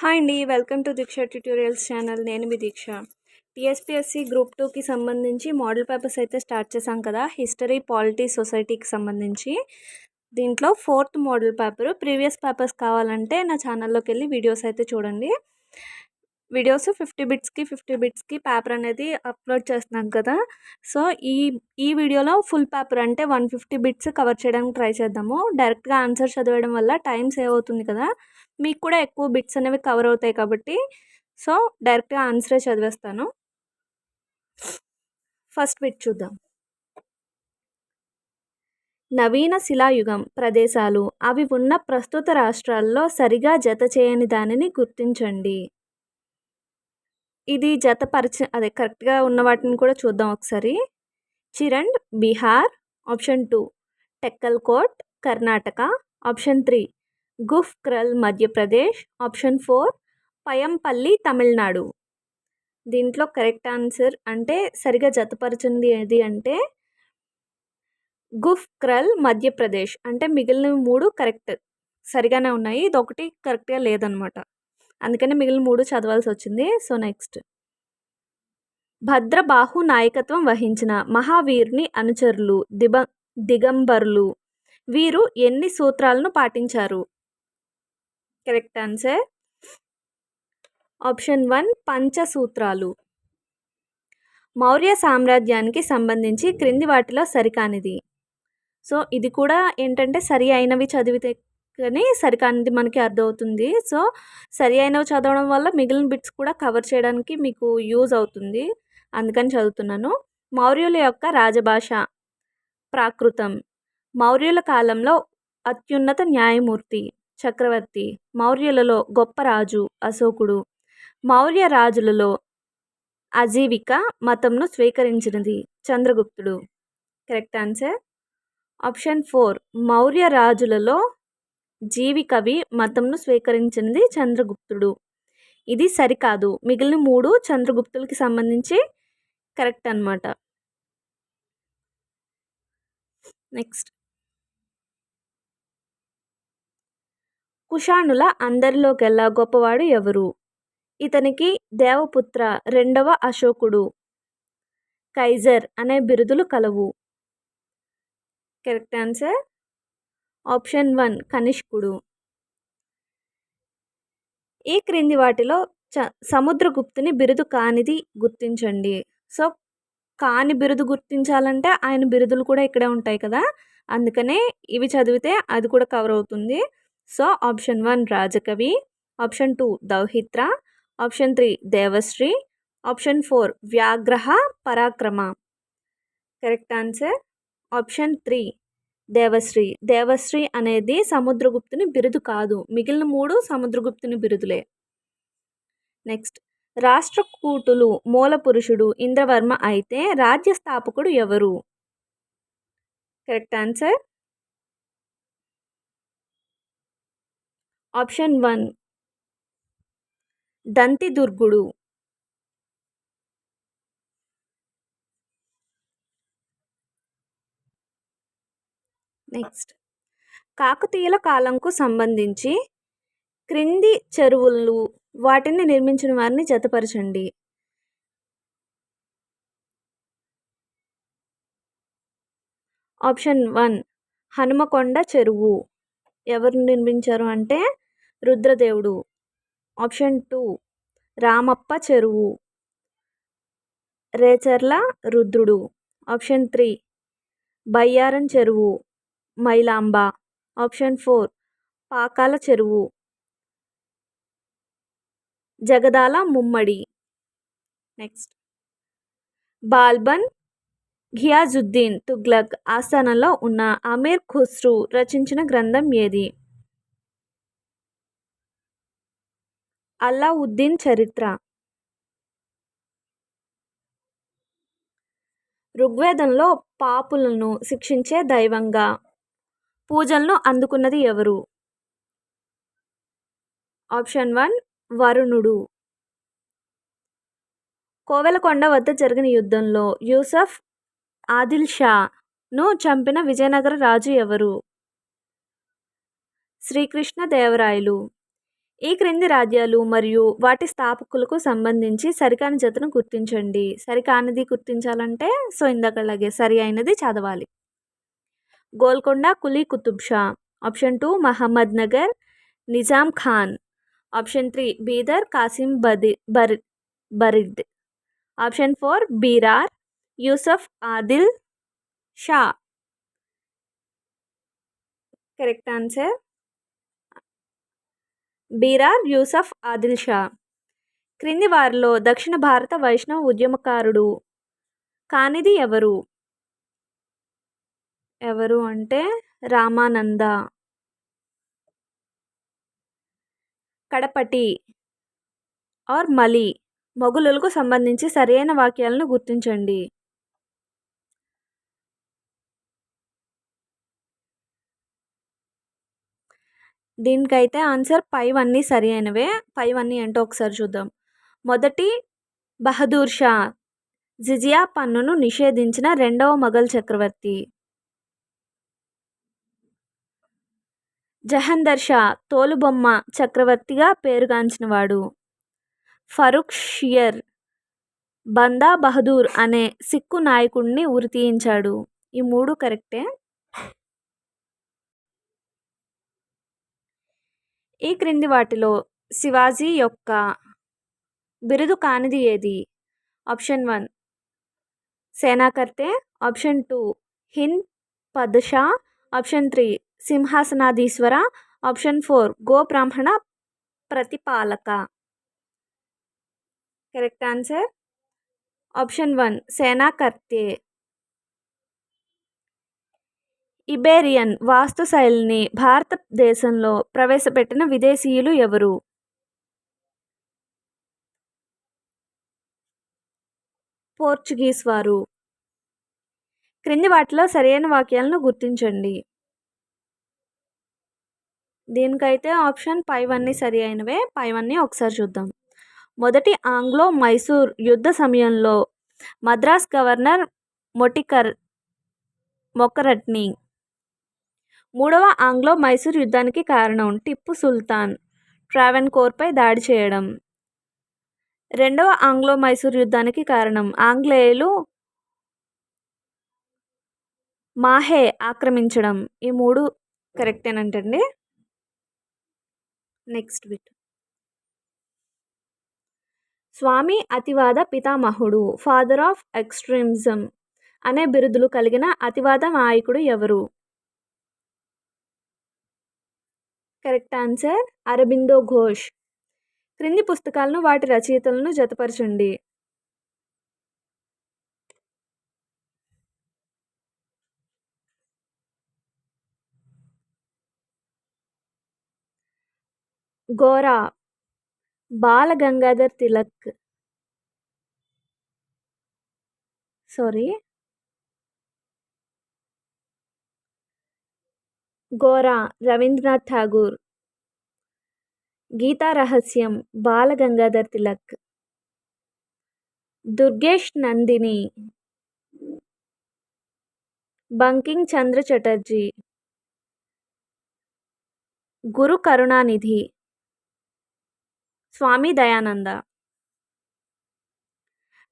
Hi అండి welcome to Deeksha tutorials channel. నేను మీ దీక్ష. టీఎస్పీఎస్సి గ్రూప్ టూకి సంబంధించి మోడల్ పేపర్స్ అయితే స్టార్ట్ చేశాం కదా హిస్టరీ పాలిటీ సొసైటీకి సంబంధించి. దీంట్లో fourth model paper previous papers కావాలంటే నా ఛానల్లోకి వెళ్ళి వీడియోస్ అయితే చూడండి. వీడియోస్ ఫిఫ్టీ బిట్స్కి ఫిఫ్టీ బిట్స్కి పేపర్ అనేది అప్లోడ్ చేస్తున్నాం కదా! సో ఈ ఈ వీడియోలో ఫుల్ పేపర్ అంటే వన్ ఫిఫ్టీ బిట్స్ కవర్ చేయడానికి ట్రై చేద్దాము. డైరెక్ట్గా ఆన్సర్ చదివేయడం వల్ల టైం సేవ్ అవుతుంది కదా! మీకు కూడా ఎక్కువ బిట్స్ అనేవి కవర్ అవుతాయి కాబట్టి సో డైరెక్ట్గా ఆన్సరే చదివేస్తాను. ఫస్ట్ బిట్ చూద్దాం. నవీన శిలాయుగం ప్రదేశాలు. అవి ఉన్న ప్రస్తుత రాష్ట్రాల్లో సరిగా జత చేయని దానిని గుర్తించండి. ఇది జతపరిచ అదే కరెక్ట్గా ఉన్న వాటిని కూడా చూద్దాం ఒకసారి. Chirand Bihar option two. Tekkalakota Karnataka option three. Gufkral Madhya Pradesh option four. Payampalli Tamil Nadu. దీంట్లో కరెక్ట్ ఆన్సర్ అంటే సరిగా జతపరచింది ఏది అంటే గుఫ్ క్రల్ మధ్యప్రదేశ్. అంటే మిగిలిన మూడు కరెక్ట్. సరిగానే ఉన్నాయి. ఇది ఒకటి కరెక్ట్గా లేదనమాట. అందుకని మిగిలిన మూడు చదవాల్సి వచ్చింది సో నెక్స్ట్. భద్రబాహు నాయకత్వం వహించిన మహావీర్ని అనుచరులు దిబ దిగంబరులు వీరు ఎన్ని సూత్రాలను పాటించారు? Correct answer? ఆప్షన్ వన్ పంచసూత్రాలు. మౌర్య సామ్రాజ్యానికి సంబంధించి క్రింది వాటిలో సరికానిది. సో ఇది కూడా ఏంటంటే సరి అయినవి చదివితే కానీ సరికానిది మనకి అర్థమవుతుంది. సో సరి అయినవి చదవడం వల్ల మిగిలిన బిట్స్ కూడా కవర్ చేయడానికి మీకు యూజ్ అవుతుంది. అందుకని చదువుతున్నాను. మౌర్యుల యొక్క రాజభాష ప్రాకృతం. మౌర్యుల కాలంలో అత్యున్నత న్యాయమూర్తి చక్రవర్తి మౌర్యులలో గొప్ప రాజు అశోకుడు. మౌర్య రాజులలో అజీవిక మతంను స్వీకరించినది చంద్రగుప్తుడు. Correct answer? Option four. Maurya రాజులలో జీవి కవి మతంను స్వీకరించినది చంద్రగుప్తుడు. ఇది సరికాదు. మిగిలిన మూడు చంద్రగుప్తులకి సంబంధించి కరెక్ట్ అనమాట నెక్స్ట్. కుషాణుల అందరిలోకెల్లా గొప్పవాడు ఎవరు? ఇతనికి దేవపుత్ర రెండవ అశోకుడు. కైజర్ అనే బిరుదులు కలవు. Correct answer? ఆప్షన్ వన్ కనిష్కుడు. ఈ క్రింది వాటిలో చ సముద్రగుప్తుని బిరుదు కానిది గుర్తించండి. సో కాని బిరుదు గుర్తించాలంటే ఆయన బిరుదులు కూడా ఇక్కడే ఉంటాయి కదా. అందుకనే ఇవి చదివితే అది కూడా కవర్ అవుతుంది. సో ఆప్షన్ వన్ రాజకవి ఆప్షన్ టూ దౌహిత్ర ఆప్షన్ త్రీ దేవశ్రీ ఆప్షన్ ఫోర్ వ్యాగ్రహ పరాక్రమ. Correct answer? ఆప్షన్ త్రీ దేవశ్రీ. దేవశ్రీ అనేది సముద్రగుప్తుని బిరుదు కాదు. మిగిలిన మూడు సముద్రగుప్తుని బిరుదులే. నెక్స్ట్. రాష్ట్రకూటులు మూల పురుషుడు ఇంద్రవర్మ అయితే రాజ్య స్థాపకుడు ఎవరు? Correct answer? Option one. దంతిదుర్గుడు. Next కాకతీయుల కాలంకు సంబంధించి క్రింది చెరువులు వాటిని నిర్మించిన వారిని జతపరచండి. ఆప్షన్ వన్ హనుమకొండ చెరువు. ఎవరు నిర్మించారు అంటే రుద్రదేవుడు. ఆప్షన్ టూ రామప్ప చెరువు. రేచర్ల రుద్రుడు. ఆప్షన్ త్రీ బయ్యారం చెరువు. మైలాంబ. ఆప్షన్ ఫోర్ పాకాల చెరువు. జగదాల ముమ్మడి. నెక్స్ట్. బాల్బన్ ఘియాజుద్దీన్ తుగ్లక్ ఆస్థానంలో ఉన్న అమీర్ ఖుస్రు రచించిన గ్రంథం ఏది? అల్లావుద్దీన్ చరిత్ర. ఋగ్వేదంలో పాపులను శిక్షించే దైవంగా పూజలను అందుకున్నది ఎవరు? ఆప్షన్ వన్ వరుణుడు. కోవెలకొండ వద్ద జరిగిన యుద్ధంలో యూసఫ్ ఆదిల్ షాను చంపిన విజయనగర రాజు ఎవరు? శ్రీకృష్ణ దేవరాయలు ఈ క్రింది రాజ్యాలు మరియు వాటి స్థాపకులకు సంబంధించి సరికాని జతను గుర్తించండి. సరికానిది గుర్తించాలంటే సో ఇందాకలాగే సరి అయినది చదవాలి. Golconda Quli Qutb Shah option two Mohammad Nagar Nizam Khan. Option three Bidar Kasim బది బర్ Barid. Option four Berar Yusuf Adil Shah. Correct answer Berar Yusuf Adil Shah. క్రింది వారిలో దక్షిణ భారత వైష్ణవ ఉద్యమకారుడు కానిది ఎవరు? ఎవరు అంటే రామానంద. కడపటి ఆర్ మలి మొగులులకు సంబంధించి సరైన వాక్యాలను గుర్తించండి. దీనికైతే ఆన్సర్ పైవన్నీ సరి అయినవే. పైవన్నీ ఏంటో ఒకసారి చూద్దాం. మొదటి బహదూర్ షా జిజియా పన్నును నిషేధించిన రెండవ మొఘల్ చక్రవర్తి. జహందర్ షా తోలుబొమ్మ చక్రవర్తిగా పేరుగాంచినవాడు. ఫరూక్ షియర్ బందా బహదూర్ అనే సిక్కు నాయకుడిని ఉరితీయించాడు ఈ మూడు కరెక్టే? ఈ క్రింది వాటిలో శివాజీ యొక్క బిరుదు కానిది ఏది? ఆప్షన్ వన్ సేనాకర్తే ఆప్షన్ టూ హింద్ పద్షా ఆప్షన్ త్రీ సింహాసనాధీశ్వర ఆప్షన్ ఫోర్ గో బ్రాహ్మణ ప్రతిపాలక. కరెక్ట్ ఆన్సర్ ఆప్షన్ వన్ సేనాకర్తే. ఇబేరియన్ వాస్తుశైలిని భారతదేశంలో ప్రవేశపెట్టిన విదేశీయులు ఎవరు? పోర్చుగీస్ వారు. క్రింది వాటిలో సరైన వాక్యాలను గుర్తించండి. దీనికైతే ఆప్షన్ పైవన్నీ సరి అయినవే పైవన్నీ ఒకసారి చూద్దాం. మొదటి ఆంగ్లో మైసూర్ యుద్ధ సమయంలో మద్రాస్ గవర్నర్ మొటికర్ మొకరట్ని. మూడవ ఆంగ్లో మైసూర్ యుద్ధానికి కారణం టిప్పు సుల్తాన్ ట్రావెన్కోర్పై దాడి చేయడం. రెండవ ఆంగ్లో మైసూర్ యుద్ధానికి కారణం ఆంగ్లేయులు మాహే ఆక్రమించడం. ఈ మూడు కరెక్టేనంటండి. Next bit. స్వామి అతివాద పితామహుడు ఫాదర్ ఆఫ్ ఎక్స్ట్రీమిజం అనే బిరుదులు కలిగిన అతివాద నాయకుడు ఎవరు? కరెక్ట్ ఆన్సర్ అరబిందో ఘోష్ క్రింది పుస్తకాలను వాటి రచయితలను జతపరచండి. గోరా బాల గంగాధర్ తిలక్. సారీ గోరా రవీంద్రనాథ్ ఠాగూర్. గీతా రహస్యం బాల గంగాధర్ తిలక్. దుర్గేష్ నందిని. బంకింగ్ చంద్ర చటర్జీ. గురు కరుణానిధి. స్వామి దయానంద.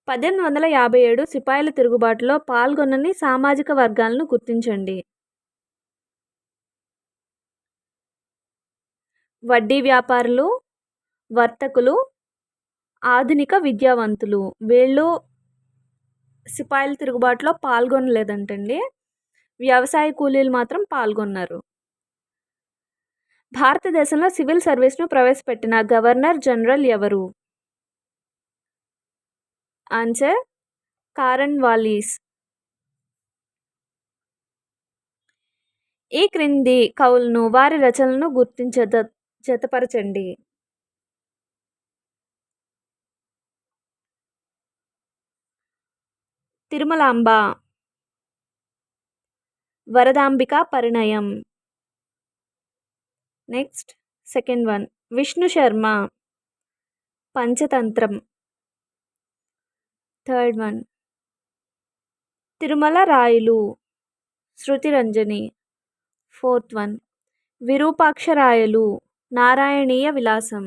పద్దెనిమిది వందల యాభై ఏడు సిపాయిల తిరుగుబాటులో పాల్గొనని సామాజిక వర్గాలను గుర్తించండి. వడ్డీ వ్యాపారులు వర్తకులు ఆధునిక విద్యావంతులు. వీళ్ళు సిపాయిల తిరుగుబాటులో పాల్గొనలేదంటండి. వ్యవసాయ కూలీలు మాత్రం పాల్గొన్నారు. భారతదేశంలో సివిల్ సర్వీస్ను ప్రవేశపెట్టిన గవర్నర్ జనరల్ ఎవరు? Answer Cornwallis. ఈ క్రింది కవులను వారి రచనలను గుర్తించ జతపరచండి. Tirumalamba. Varadambika Parinayam. Next second one Vishnu Sharma Panchatantra third one Tirumala Rayalu Shrutiranjani fourth one Virupaksha Rayalu Narayaniya Vilasam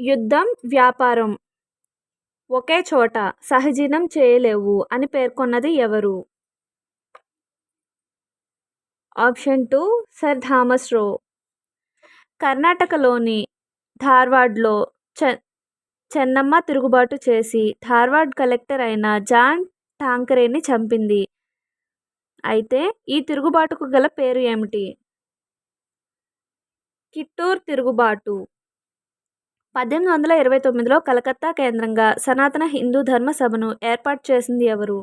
యుద్ధం వ్యాపారం ఒకే చోట సహజీవనం చేయలేవు అని పేర్కొన్నది ఎవరు? ఆప్షన్ టూ సర్ థామస్ రో. కర్ణాటకలోని ధార్వాడ్లో చె చెన్నమ్మ తిరుగుబాటు చేసి ధార్వాడ్ కలెక్టర్ అయిన జాన్ టాంకరేని చంపింది. అయితే ఈ తిరుగుబాటుకు గల పేరు ఏమిటి? కిట్టూర్ తిరుగుబాటు. పద్దెనిమిది వందల ఇరవై తొమ్మిదిలో కలకత్తా కేంద్రంగా సనాతన హిందూ ధర్మ సభను ఏర్పాటు చేసింది ఎవరు?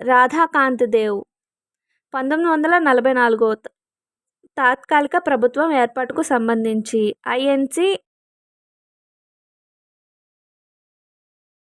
రాధాకాంత్ దేవ్. పంతొమ్మిది వందల నలభై నాలుగో తాత్కాలిక ప్రభుత్వం ఏర్పాటుకు సంబంధించి ఐఎన్సి